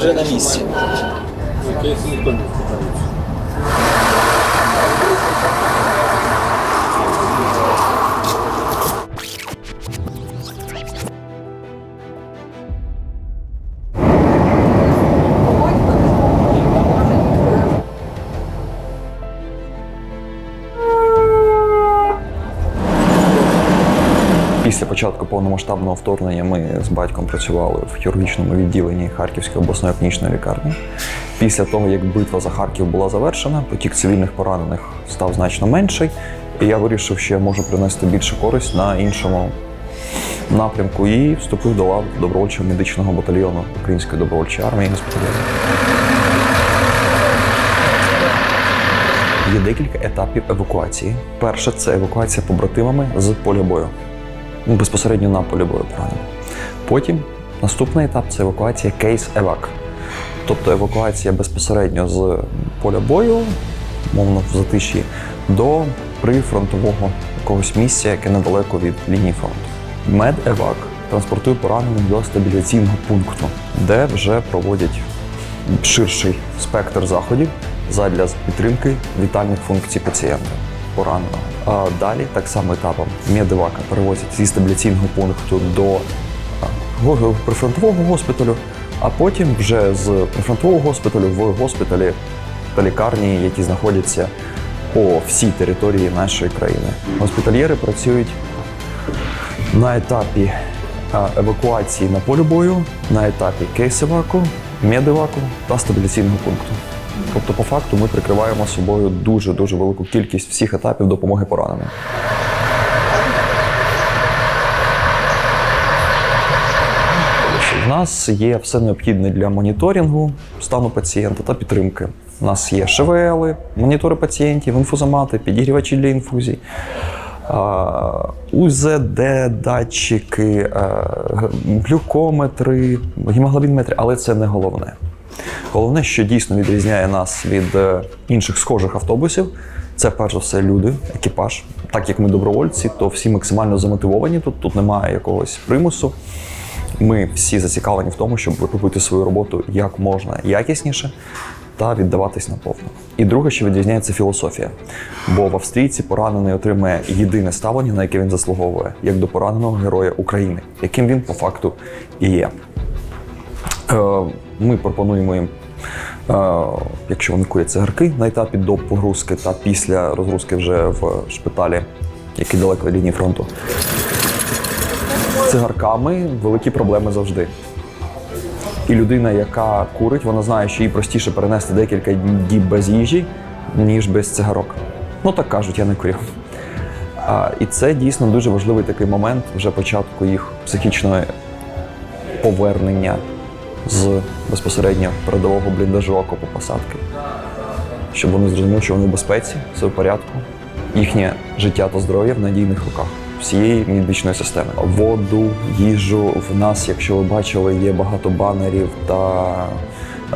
вже на місці. Після початку повномасштабного вторгнення ми з батьком працювали в хірургічному відділенні Харківської обласної клінічної лікарні. Після того, як битва за Харків була завершена, потік цивільних поранених став значно менший, і я вирішив, що я можу принести більше користь на іншому напрямку і вступив до лав добровольчого медичного батальйону Української добровольчої армії госпітальєрів. Є декілька етапів евакуації. Перше це евакуація побратимами з поля бою. Ну, безпосередньо на полі бою поранені. Потім наступний етап це евакуація кейс-евак. Тобто евакуація безпосередньо з поля бою, мовно в затиші, до прифронтового якогось місця, яке недалеко від лінії фронту. Медевак транспортує поранених до стабіляційного пункту, де вже проводять ширший спектр заходів задля підтримки вітальних функцій пацієнта пораненого. А далі, так само етапом медевака перевозять зі стабіляційного пункту до прифронтового госпіталю, а потім вже з прифронтового госпіталю в госпіталі та лікарні, які знаходяться по всій території нашої країни. Госпітальєри працюють на етапі евакуації на полі бою, на етапі кейс-еваку, медеваку та стабіляційного пункту. Тобто, по факту, ми прикриваємо собою дуже дуже велику кількість всіх етапів допомоги пораненим. У нас є все необхідне для моніторингу стану пацієнта та підтримки. У нас є ШВЛ, монітори пацієнтів, інфузомати, підігрівачі для інфузій, УЗД, датчики, глюкометри, гемоглобінметри, але це не головне. Головне, що дійсно відрізняє нас від е, інших схожих автобусів, це перш за все люди, екіпаж. Так як ми добровольці, то всі максимально замотивовані тут. Тут немає якогось примусу. Ми всі зацікавлені в тому, щоб робити свою роботу як можна якісніше та віддаватись наповну. І друге, що відрізняє, це філософія. Бо в австрійці поранений отримує єдине ставлення, на яке він заслуговує, як до пораненого героя України, яким він по факту і є. Ми пропонуємо їм, е, якщо вони курять цигарки на етапі до погрузки та після розгрузки вже в шпиталі, який далеко від лінії фронту. Цигарками великі проблеми завжди. І людина, яка курить, вона знає, що їй простіше перенести декілька діб без їжі, ніж без цигарок. Ну так кажуть, я не курю. А, і це дійсно дуже важливий такий момент вже початку їх психічної повернення з безпосередньо передового бліндажу окопу посадки, щоб вони зрозуміли, що вони в безпеці, все в порядку, їхнє життя та здоров'я в надійних руках всієї медичної системи. Воду, їжу в нас, якщо ви бачили, є багато банерів та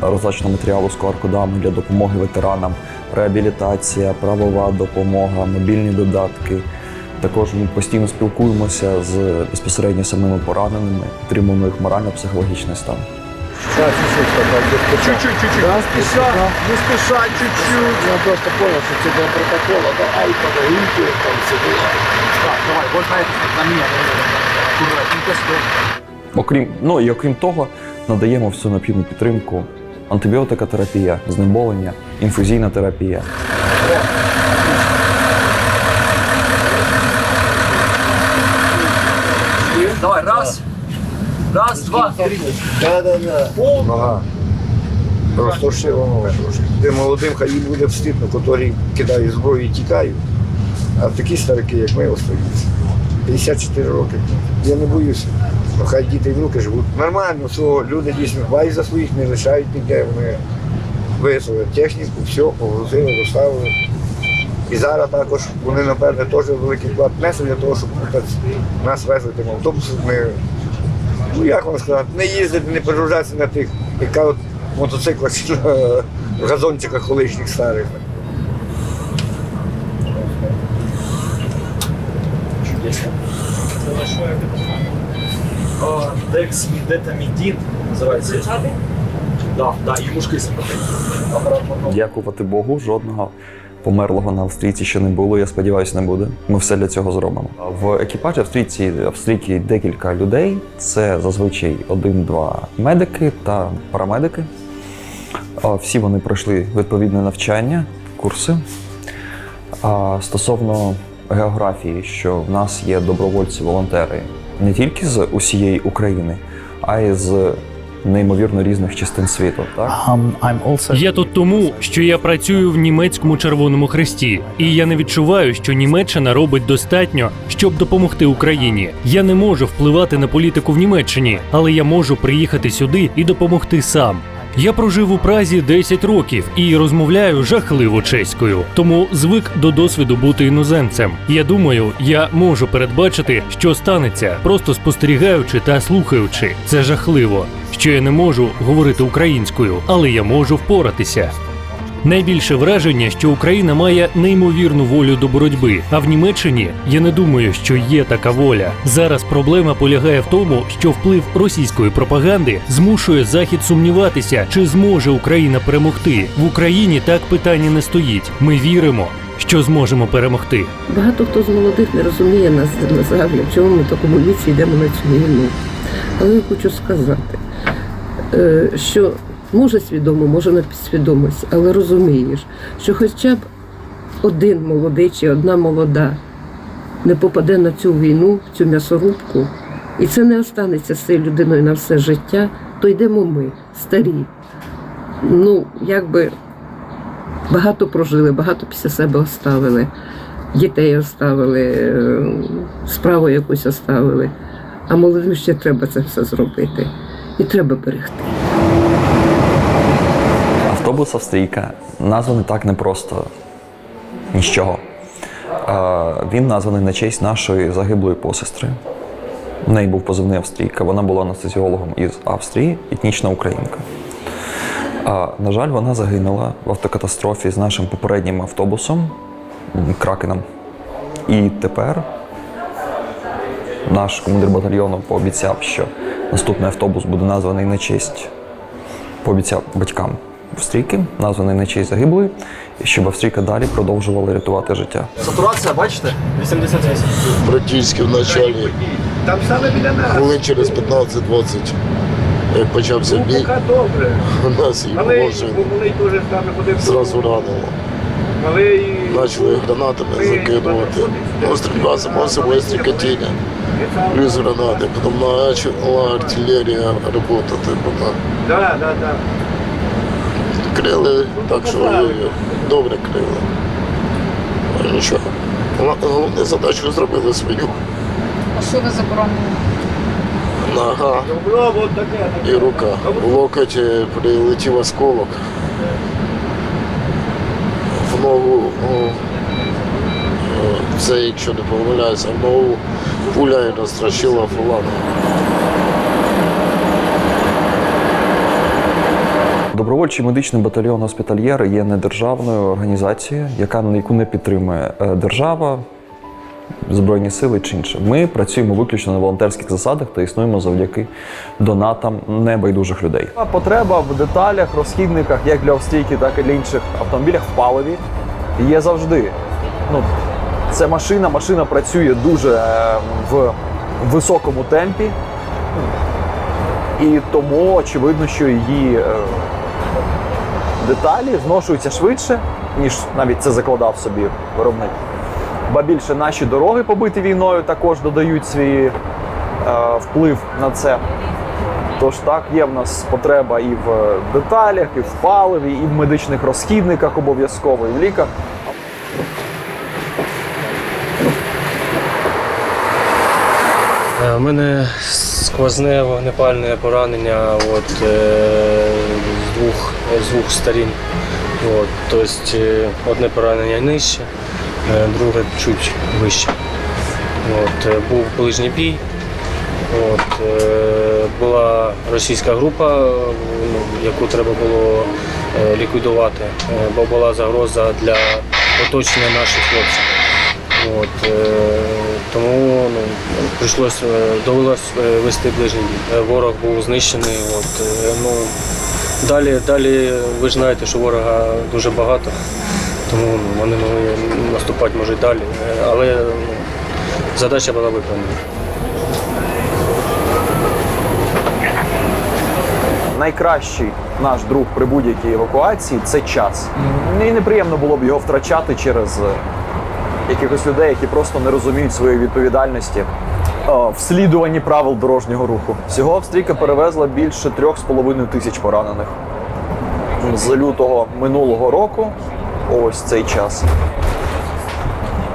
роздачного матеріалу з QR-кодами для допомоги ветеранам, реабілітація, правова допомога, мобільні додатки. Також ми постійно спілкуємося з безпосередньо самими пораненими, підтримуємо їх морально-психологічний стан. Чуть-чуть, чуть-чуть. Да, спеша, не спеша, чуть-чуть. Я просто понял, что это для протокола. Давай, подавите, там все дела. Так, давай, вот на это, на меня. Аккуратненько, стоп. Окрім, ну і окрім того, надаємо всю необхідну підтримку. Антибіотикотерапія, знеболення, інфузійна терапія. Давай, раз. Раз, два, три. Да-да-да. Нога. Розтошило трошки. Де молодим хай їм буде встидно, котрі кидають зброю і тікають. А такі старики, як ми, остаються. 54 роки. Я не боюся. Ну, хай діти і внуки живуть. Нормально, свого люди дійсно дбають за своїх, не лишають ніде. Вони визвали техніку, все, погрузили, доставили. І зараз також вони, напевне, теж великий вклад внесли для того, щоб нас везли тим автобусом. Ми, ну як вам сказати, не їздити, не перегружатися на тих, яка от мотоциклах на газончиках колишніх старих. Чудесно. Дексмідетамідін називається. Да, да, і мушки Дякувати Богу, жодного померлого на австрійці ще не було. Я сподіваюся, не буде. Ми все для цього зробимо. В екіпажі австрійці австрійки декілька людей. Це зазвичай один-два медики та парамедики. Всі вони пройшли відповідне навчання, курси. Стосовно географії, що в нас є добровольці-волонтери не тільки з усієї України, а й з неймовірно різних частин світу. Так? Um, Я тут тому, що я працюю в німецькому Червоному Хресті, і я не відчуваю, що Німеччина робить достатньо, щоб допомогти Україні. Я не можу впливати на політику в Німеччині, але я можу приїхати сюди і допомогти сам. Я прожив у Празі 10 років і розмовляю жахливо чеською, тому звик до досвіду бути іноземцем. Я думаю, я можу передбачити, що станеться, просто спостерігаючи та слухаючи. Це жахливо, що я не можу говорити українською, але я можу впоратися. Найбільше враження, що Україна має неймовірну волю до боротьби. А в Німеччині я не думаю, що є така воля. Зараз проблема полягає в тому, що вплив російської пропаганди змушує захід сумніватися, чи зможе Україна перемогти. В Україні так питання не стоїть. Ми віримо, що зможемо перемогти. Багато хто з молодих не розуміє нас взагалі, чому ми в такому віці йдемо на цю війну. Але я хочу сказати, е, що може свідомо, може на підсвідомості, але розумієш, що хоча б один молодий чи одна молода не попаде на цю війну, в цю м'ясорубку, і це не останеться з цією людиною на все життя, то йдемо ми, старі. Ну, якби багато прожили, багато після себе оставили. Дітей оставили, е, справу якусь оставили. А молодим ще треба це все зробити. І треба берегти. Автобус Австрійка названий так не просто ні з чого. Е, Він названий на честь нашої загиблої посестри. У неї був позивний Австрійка. Вона була анестезіологом із Австрії, етнічна українка. А, на жаль, вона загинула в автокатастрофі з нашим попереднім автобусом Кракеном. І тепер наш командир батальйону пообіцяв, що наступний автобус буде названий на честь пообіцяв батькам Австрійки, названий на честь загиблої, і щоб Австрійка далі продовжувала рятувати життя. Сатурація, бачите? 88. Практично в началі, Там саме біля нас. хвилин через 15-20, як почався Ну, бій, добре. нас і положили, зразу ранило. Почали гранатами закидувати. Ну, стрільба само собою стрікотіння. Плюс гранати, потім почала артилерія працювати. Потім да, да, да. Крили так, що добре крили. Ну, Нічого. Головне задачу зробили свою. А що ви заборонили? Нога і рука. В локоть е, прилетів осколок. В ногу, е, це якщо не помиляюся, в ногу пуля і розтрощила фалангу. Добровольчий медичний батальйон Госпітальєр є недержавною організацією, яка яку не підтримує е, держава, збройні сили чи інше. Ми працюємо виключно на волонтерських засадах та існуємо завдяки донатам небайдужих людей. Потреба в деталях, розхідниках, як для Австрійки, так і для інших автомобілях в паливі є завжди. Ну, це машина, машина працює дуже е, в високому темпі, і тому очевидно, що її е, деталі зношуються швидше, ніж навіть це закладав собі виробник. Ба більше наші дороги побиті війною також додають свій е, вплив на це. Тож так, є в нас потреба і в деталях, і в паливі, і в медичних розхідниках обов'язково, і в ліках. У мене сквозне вогнепальне поранення от, е, з, двох, з двох сторін. От, тобто е, одне поранення нижче, е, друге чуть вище. От, був ближній бій. От, була російська група, ну, яку треба було ліквідувати, бо була загроза для оточення наших хлопців. От, тому ну, прийшлось, е, довелось е, вести ближній бій. Е, Ворог був знищений. От, ну, Далі, далі ви ж знаєте, що ворога дуже багато, тому ну, вони могли наступати може й далі. Але ну, задача була виконана. найкращий наш друг при будь-якій евакуації це час. І неприємно було б його втрачати через якихось людей, які просто не розуміють своєї відповідальності е, в слідуванні правил дорожнього руху. Всього Австрійка перевезла більше трьох з половиною тисяч поранених з лютого минулого року. Ось цей час.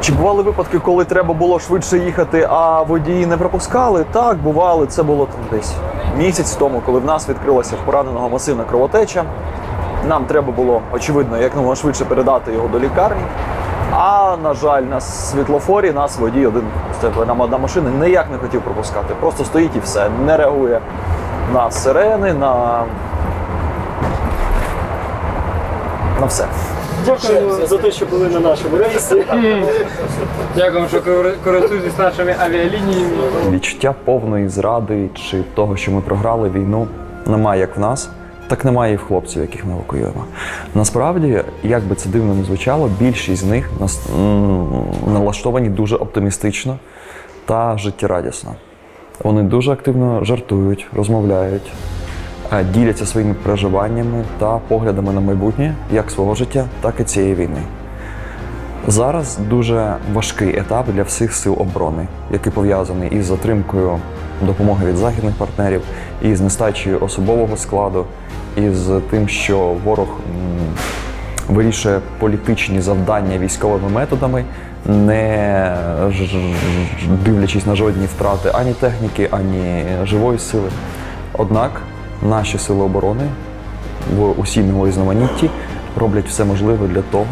Чи бували випадки, коли треба було швидше їхати, а водії не пропускали? Так, бували. Це було там десь місяць тому, коли в нас відкрилася в пораненого масивна кровотеча. Нам треба було, очевидно, якомога швидше передати його до лікарні. А на жаль, на світлофорі нас водій один це нам одна машина ніяк не хотів пропускати. Просто стоїть і все, не реагує на сирени, на, на все. Дякую за те, що були на нашому рейсі. Дякую, що користуєтесь нашими авіалініями. Відчуття повної зради чи того, що ми програли війну, немає як в нас, так немає і в хлопців, яких ми евакуюємо. Насправді, як би це дивно не звучало, більшість з них нас- налаштовані дуже оптимістично та життєрадісно. Вони дуже активно жартують, розмовляють, е, діляться своїми переживаннями та поглядами на майбутнє як свого життя, так і цієї війни. Зараз дуже важкий етап для всіх сил оборони, який пов'язаний із затримкою допомоги від західних партнерів, і з нестачею особового складу, і з тим, що ворог вирішує політичні завдання військовими методами, не дивлячись на жодні втрати ані техніки, ані живої сили. Однак наші сили оборони в усім його різноманітті роблять все можливе для того,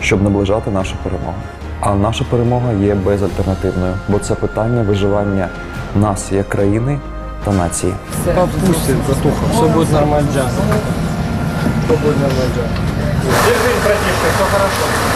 щоб наближати нашу перемогу. А наша перемога є безальтернативною, бо це питання виживання нас як країни та нації. Попустим, братуха, все буде нормально. Все буде нормально. Держи, братишка, все хорошо.